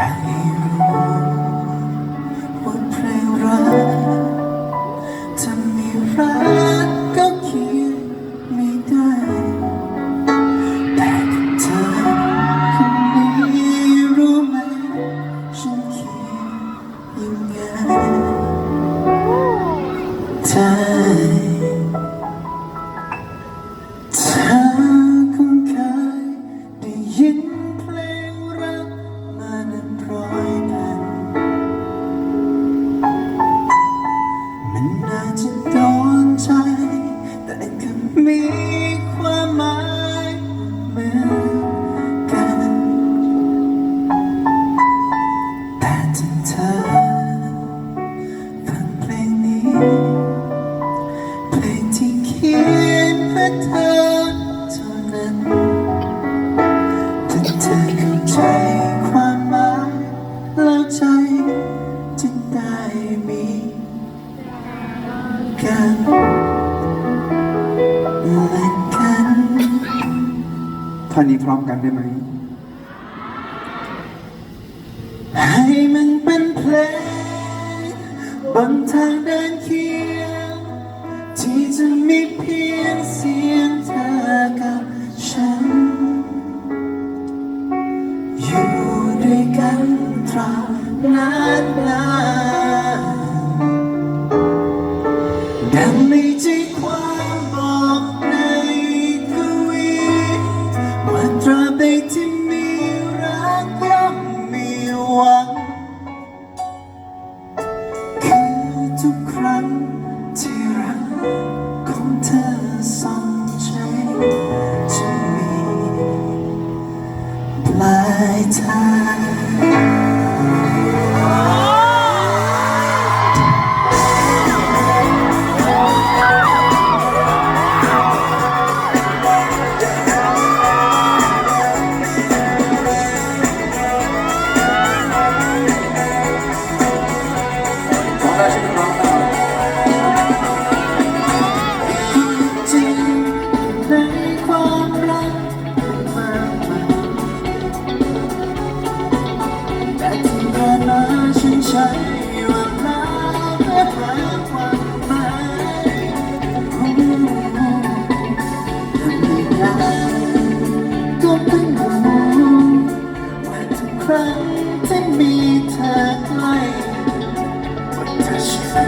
อยากให้รู้ว่าเพลงรักถ้ามีรักก็เขียนไม่ได้ แต่กับเธอคนนี้รู้ไหมฉันคิดยังไง เพลงที่เขียนเพื่อเธอเท่านั้นถ้าเธอเข้าใจความหมายแล้วใจจะได้มีกันและกันท่านี้พร้อมกันได้ไหมให้มันเป็นเพลง บนทางเดินเคียง ที่จะมีเพียงเสียงเธอกับฉัน อยู่ด้วยกันตราบนานนานดังในใจความบอกในกวีว่าตราบใดที่ ทุกครั้งที่รักของเธอสองใจจะมีปลายทาง Touch